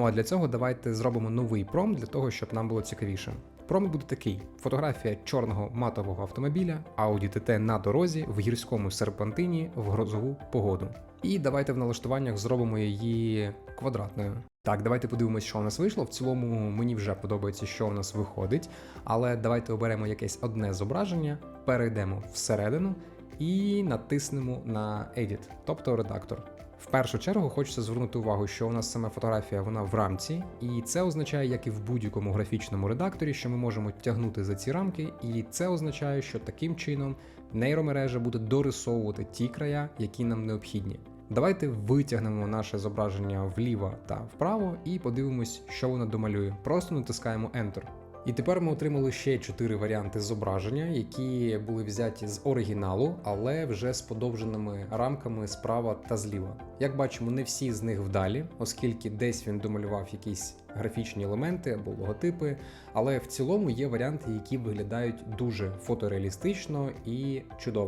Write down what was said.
Ну а для цього давайте зробимо новий пром для того, щоб нам було цікавіше. Промп буде такий: фотографія чорного матового автомобіля Audi TT на дорозі в гірському серпантині в грозову погоду. І давайте в налаштуваннях зробимо її квадратною. Так, давайте подивимось, що у нас вийшло. В цілому мені вже подобається, що у нас виходить. Але давайте оберемо якесь одне зображення, перейдемо всередину і натиснемо на Edit, тобто редактор. В першу чергу хочеться звернути увагу, що у нас саме фотографія вона в рамці, і це означає, як і в будь-якому графічному редакторі, що ми можемо тягнути за ці рамки, і це означає, що таким чином нейромережа буде дорисовувати ті края, які нам необхідні. Давайте витягнемо наше зображення вліво та вправо і подивимось, що воно домалює. Просто натискаємо Enter. І тепер ми отримали ще чотири варіанти зображення, які були взяті з оригіналу, але вже з подовженими рамками справа та зліва. Як бачимо, не всі з них вдалі, оскільки десь він домалював якісь графічні елементи або логотипи. Але в цілому є варіанти, які виглядають дуже фотореалістично і чудово.